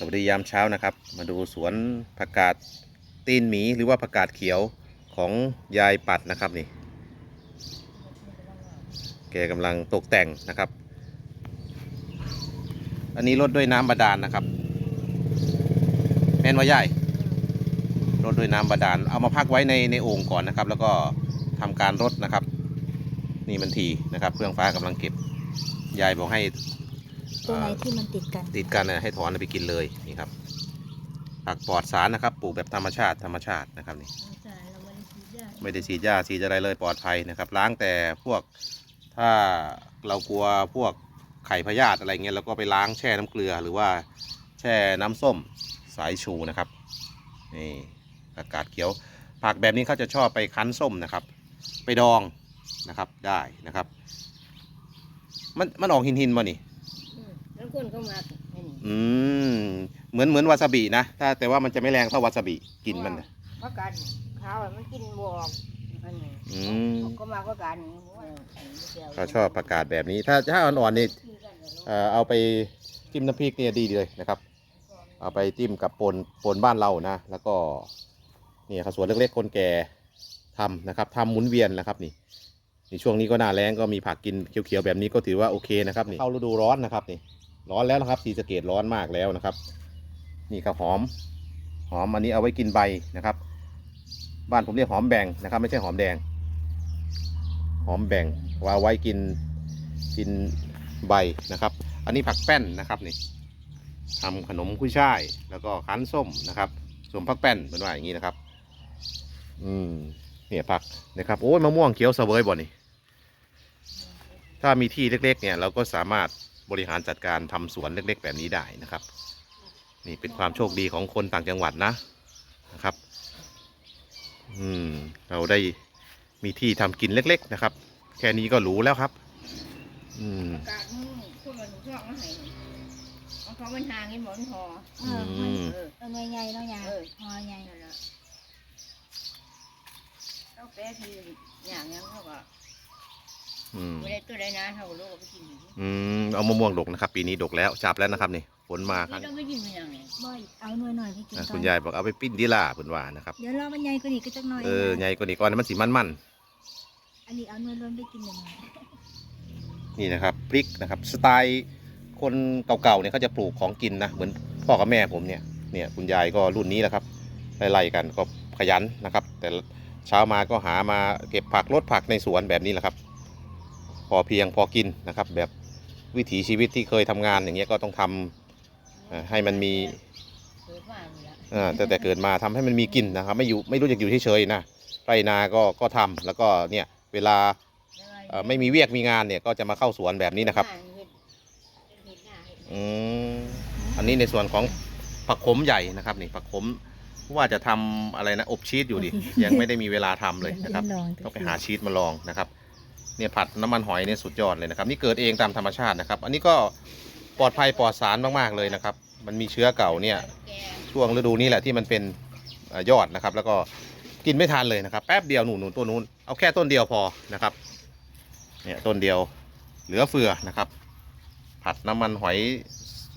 สวัสดียามเช้านะครับ มาดูสวนผักกาดตีนหมีหรือว่าผักกาดเขียวของยายปัดนะครับนี่ แกกำลังตกแต่งนะครับ อันนี้รดด้วยน้ำบาดาลนะครับ แม่นว่าใหญ่รดด้วยน้ำบาดาล เอามาพักไว้ในในโอ่งก่อนนะครับ แล้วก็ทำการรดนะครับ นี่มันทีนะครับ เครื่องฟ้ากำลังเก็บยายบอกให้ ตัวไหนที่มันติดกัน ติดกันนะให้ถอนเอาไปกินเลยนี่ครับผักปลอดสารนะครับปลูกแบบธรรมชาติธรรมชาตินะครับนี่ไม่ได้ฉีดยาฉีดอะไรเลยปลอดภัยนะครับล้างแต่พวกถ้าเรากลัวพวกไข่พยาธิอะไรเงี้ยเราก็ไปล้างแช่น้ำเกลือหรือว่าแช่น้ำส้มสายชูนะครับนี่อากาศเขียว ผักแบบนี้เขาจะชอบไปคั้นส้มนะครับ ไปดองนะครับได้นะครับ มันมันออกหินหินๆมานี่ แล้วคนก็มาไอ้นี่อืมเหมือนเหมือนวาซาบินะถ้าแต่ว่ามันจะไม่แรงเท่าวาซาบิกลินมันนะเพราะการข้าวอะมันกินบวกอันนี้อืมก็มาเพราะการนี้เขาชอบประกาศแบบนี้ ถ้าถ้าอ่อนๆนี่เอ่อเอาไปจิ้มน้ำพริกเนี่ยดีเลยนะครับ เอาไปจิ้มกับปนปนบ้านเรานะ แล้วก็นี่ครับสวนเล็กๆคนแก่ทำนะครับทำหมุนเวียนนะครับนี่ในช่วงนี้ก็หน้าแล้งก็มีผักกินเขียวๆแบบนี้ก็ถือว่าโอเคนะครับนี่เข้าฤดูร้อนนะครับนี่ ร้อนแล้วนะครับสีสะเกตร้อนมากแล้วนะครับ นี่ครับหอม หอมอันนี้เอาไว้กินใบนะครับ บ้านผมเรียกหอมแบ่งนะครับ ไม่ใช่หอมแดง หอมแบ่งว่าไว้กินกินใบนะครับ อันนี้ผักแป้นนะครับนี่ทำขนมกุ้ยช่าย แล้วก็คั้นส้มนะครับส้มผักแป้นเป็นว่าอย่างนี้นะครับ อืมเนี่ยผักนะครับโอ้ยมะม่วงเขียวเสวยบ่นี่ถ้ามีที่เล็ก ๆ เนี่ยเราก็สามารถ บริหารจัดการทำสวนเล็ก ๆ แบบนี้ได้นะครับ นี่เป็นความโชคดีของคนต่างจังหวัดนะนะครับ อืมเราได้มีที่ทำกินเล็ก ๆ นะครับ แค่นี้ก็หรู้แล้วครับ อืมการมึงพูดมาถึงช่องมาให้เอาเขามันห่างนี่หมอนพอเออมันอืมเออเออหน่วยใหญ่เนาะยายเออหอใหญ่นั่นแหละเอาแปะทีอย่างยังเขาก็ อืม ไม่ได้ตัวใดนะเขาก็ลูกเอาไปกินอยู่อืมเอามะม่วงดกนะครับ ปีนี้ดกแล้วจับแล้วนะครับนี่ฝนมาคนี่รั้งต้องไปกินเป็นอย่างนี้บ่อยเอาหน่วยหน่อยไปกินนะก่อคุณนยายบอกเอาไปปิ้นดีล่าเพิ่นว่านะครับเดี๋ยวรอมันใหญ่กว่านี้ก็จักหน่อยเออนะใหญ่กว่านี้ก่อนมันสีมันอันนี้เอาหน่วยรวมไปกินยังไงๆนี่นะครับพริกนะครับสไตล์คนเก่าๆเนี่ยเขาจะปลูกของกินนะเหมือนพ่อกับแม่ผมเนี่ยเนี่ยคุณยายก็รุ่นนี้แหละครับไล่ๆกันก็ขยันนะครับ แต่เช้ามาก็หามาเก็บผักรดผักในสวนแบบนี้แหละครับ พอเพียงพอกินนะครับ แบบวิถีชีวิตที่เคยทำงานอย่างเงี้ยก็ต้องทำเอ่อให้มันมีเกิดมานี่ละเอ่อแต่แต่เกิดมาทำให้มันมีกินนะครับ ไม่อยู่ไม่รู้จะอยู่เฉยๆนะไรนาก็ก็ทำแล้วก็เนี่ยเวลาเอ่อไม่มีเวียกมีงานเนี่ยก็จะมาเข้าสวนแบบนี้นะครับอืมอันนี้ในส่วนของผักขมใหญ่นะครับนี่ผักขมว่าจะทำอะไรนะอบชีสอยู่ดิยังไม่ได้มีเวลาทำเลยนะครับลองต้องไปหาชีสมาลองนะครับ เนี่ยผัดน้ำมันหอยเนี่ยสุดยอดเลยนะครับ นี่เกิดเองตามธรรมชาตินะครับ อันนี้ก็ปลอดภัยปลอดสารมากๆเลยนะครับ มันมีเชื้อเก่าเนี่ยช่วงฤดูนี้แหละที่มันเป็นอยอดนะครับ แล้วก็กินไม่ทันเลยนะครับ แป๊บเดียวหนูหนูต้นนู้นเอาแค่ต้นเดียวพอนะครับเนี่ยต้นเดียวเหลือเฟือนะครับ ผัดน้ำมันหอย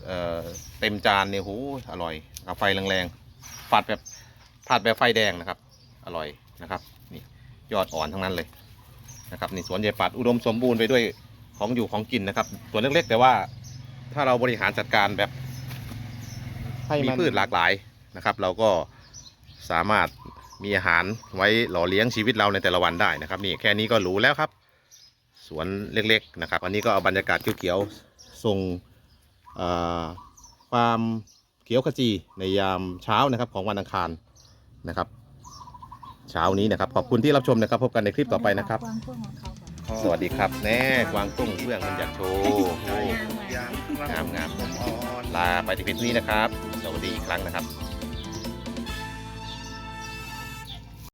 เอ่อเต็มจานเนี่ยโหอร่อยกับไฟแรงๆผัดแบบผัดแบบไฟแดงนะครับ อร่อยนะครับนี่ยอดอ่อนทั้งนั้นเลย นะครับนี่สวนยายปัดอุดมสมบูรณ์ไปด้วยของอยู่ของกินนะครับสวนเล็กๆ แต่ว่าถ้าเราบริหารจัดการแบบให้มีมันพืชหลากหลายนะครับ เราก็สามารถมีอาหารไว้หล่อเลี้ยงชีวิตเราในแต่ละวันได้นะครับ นี่แค่นี้ก็หรูแล้วครับ สวนเล็กๆนะครับ อันนี้ก็เอาบรรยากาศเขียวๆส่งเอ่อความเขียวขจีในยามเช้านะครับของวันอังคารนะครับ เช้านี้นะครับ ขอบคุณที่รับชมนะครับ พบกันในคลิปต่อไปนะครับ วางพวกของเขาก่อนสวัสดีครับ แน่กวางตุ้งเพื่อนมันอยากโชว์โอ้งามมากงามงามลาไปที่เพียงเท่านี้นะครับ สวัสดีอีกครั้งนะครับ